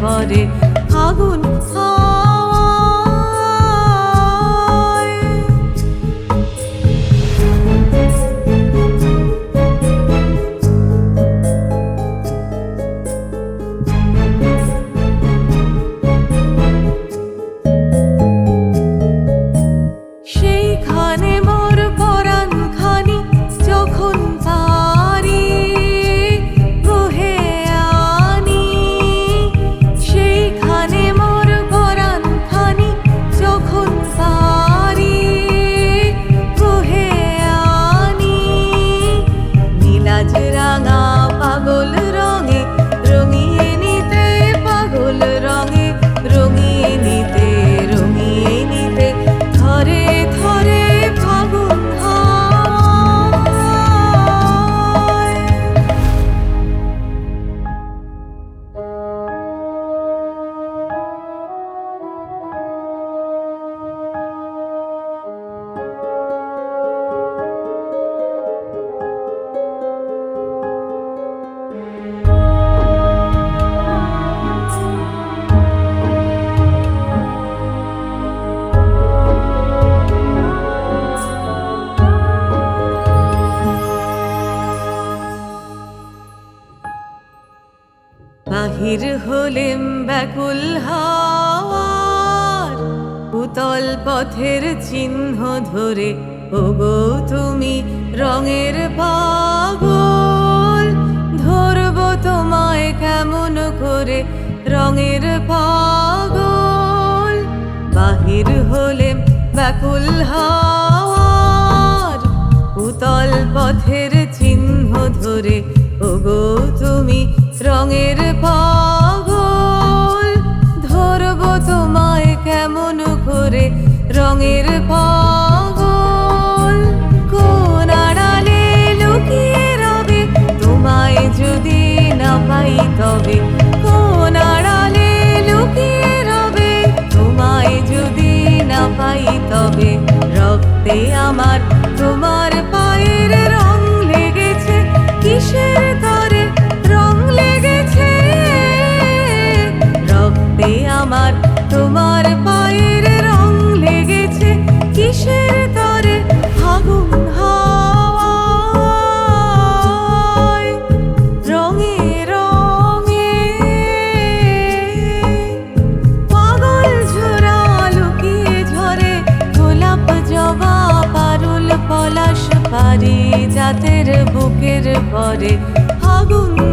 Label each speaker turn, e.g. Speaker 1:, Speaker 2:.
Speaker 1: পরে বাহির হলেম ব্যাকুল হাওয়ার। উতল পথের চিহ্ন ধরে, ওগো তুমি রঙের পাগল। ধরবো তোমায় কেমন করে রঙের পাগল। বাহির হলেম ব্যাকুল হাওয়ার। উতল পথের চিহ্ন ধরে, ওগো তুমি রঙের পাগল। ধরবো তোমায় কেমন করে রঙের পাগল। কোন আড়ালে লুকিয়ে রবে, তোমায় যদি না পাই তবে। কোন আড়ালে লুকিয়ে রবে, তোমায় যদি না পাই তবে। রক্তে আমার তোমার বুকের পরে আগুন হা